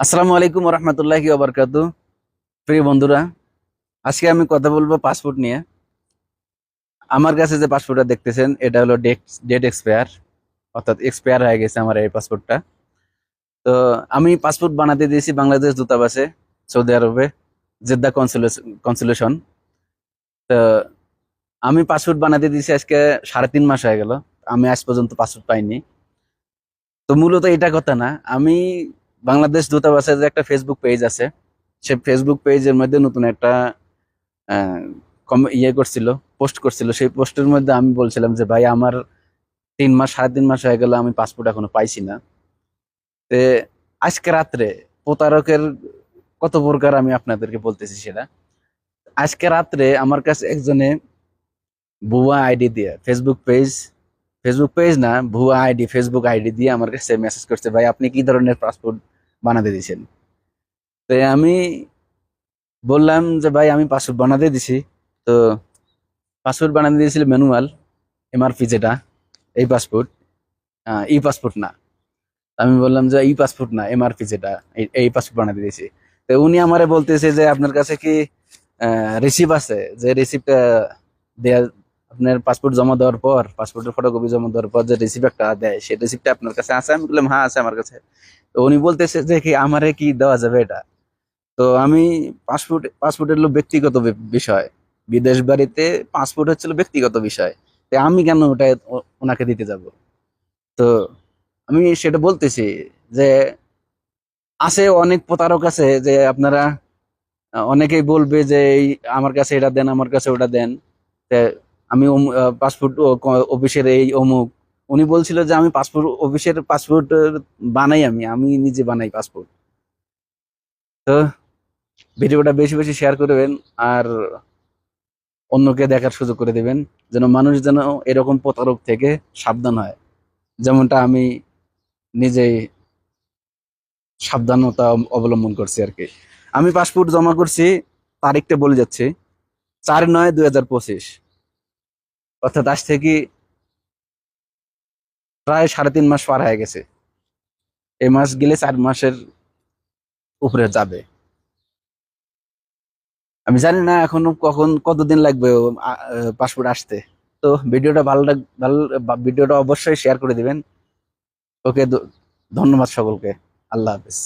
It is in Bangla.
আসসালামু আলাইকুম রহমতুল্লাহি ওবরকাতু। প্রিয় বন্ধুরা, আজকে আমি কথা বলব পাসপোর্ট নিয়ে। আমার কাছে যে পাসপোর্টটা দেখতেছেন, এটা হলো ডেট ডেট এক্সপায়ার, অর্থাৎ এক্সপায়ার হয়ে গেছে আমার এই পাসপোর্টটা। তো আমি পাসপোর্ট বানাতে দিয়েছি বাংলাদেশ দূতাবাসে, সৌদি আরবে, জেদ্দা কনসুলেশন কনসুলেশন। তো আমি পাসপোর্ট বানাতে দিয়েছি আজকে সাড়ে তিন মাস হয়ে গেল, আমি আজ পর্যন্ত পাসপোর্ট পাইনি। তো মূলত এটা কথা না, আমি বাংলাদেশ দূতাবাসের যে একটা ফেসবুক পেজ আছে, সে ফেসবুক পেজের মধ্যে নতুন একটা ইয়ে করছিল পোস্ট করছিল। সেই পোস্টের মধ্যে আমি বলছিলাম যে, ভাই, আমার তিন মাস, সাড়ে তিন মাস হয়ে গেল, আমি পাসপোর্ট এখনও পাইছি না। তে আজকে রাত্রে প্রতারকের কত প্রকার আমি আপনাদেরকে বলতেছি সেটা। আজকে রাত্রে আমার কাছে একজনে ভুয়া আইডি দিয়ে ফেসবুক পেজ ফেসবুক পেজ না, ভুয়া আইডি ফেসবুক আইডি দিয়ে আমার কাছে মেসেজ করছে, ভাই, আপনি কি ধরনের পাসপোর্ট বানাতে দিয়েছেন। তো আমি বললাম যে, ভাই, আমি পাসপোর্ট বানাতে দিছি। তো পাসপোর্ট বানাতে দিয়েছিল ম্যানুয়াল, এমআরপি যেটা, এই পাসপোর্ট। ই পাসপোর্ট না। আমি বললাম যে, ই পাসপোর্ট না, এমআরপি যেটা, এই- পাসপোর্ট বানাতে দিয়েছি। তো উনি আমারে বলতেছে যে, আপনার কাছে কি রিসিভ আছে? যে রিসিপ্টটা দেয়া আপনার পাসপোর্ট জমা দেওয়ার পর পাসপোর্টের ফটোকপি জমা দেওয়ার পর যে রিসিপ্ট একটা দেয়, সেই রিসিপ্টটা আপনার কাছে আছে? আমি বললাম হ্যাঁ আছে আমার কাছে। তো উনি বলতেছে যে কি, আমারে কি দেওয়া যাবে এটা? তো আমি পাসপোর্ট পাসপোর্টের হলো ব্যক্তিগত বিষয়। বিদেশ বাড়িতে পাসপোর্ট হচ্ছিল ব্যক্তিগত বিষয়। তো আমি কেন ওটা ওনাকে দিতে যাব? তো আমি সেটা বলতেছি যে, আছে অনেক প্রতারক আছে যে আপনারা, অনেকেই বলবে যে আমার কাছে এটা দেন, আমার কাছে ওটা দেন। আমি পাসপোর্ট অফিসের এই অমুক। উনি বলছিল যে আমি পাসপোর্ট অফিসের পাসপোর্ট বানাই আমি। আমি নিজে বানাই পাসপোর্ট তো ভিডিওটা বেশি বেশি শেয়ার করবেন আর অন্যকে দেখার সুযোগ করে দেবেন, যেন মানুষ যেন এরকম প্রতারক থেকে সাবধান হয়। যেমনটা আমি নিজেই সাবধানতা অবলম্বন করছি আর কি। আমি পাসপোর্ট জমা করছি, তারিখটা বলে যাচ্ছি, চার নয় দুই হাজার পঁচিশ। অর্থাৎ আজ থেকে প্রায় সাড়ে তিন মাস পার হয়ে গেছে। এই মাস গেলে চার মাসের উপরে যাবে। আমি জানি না এখনও কখন, কতদিন লাগবে পাসপোর্ট আসতে। তো ভিডিওটা ভালো ভালো ভিডিওটা অবশ্যই শেয়ার করে দিবেন। ওকে ধন্যবাদ সকলকে। আল্লাহ হাফিজ।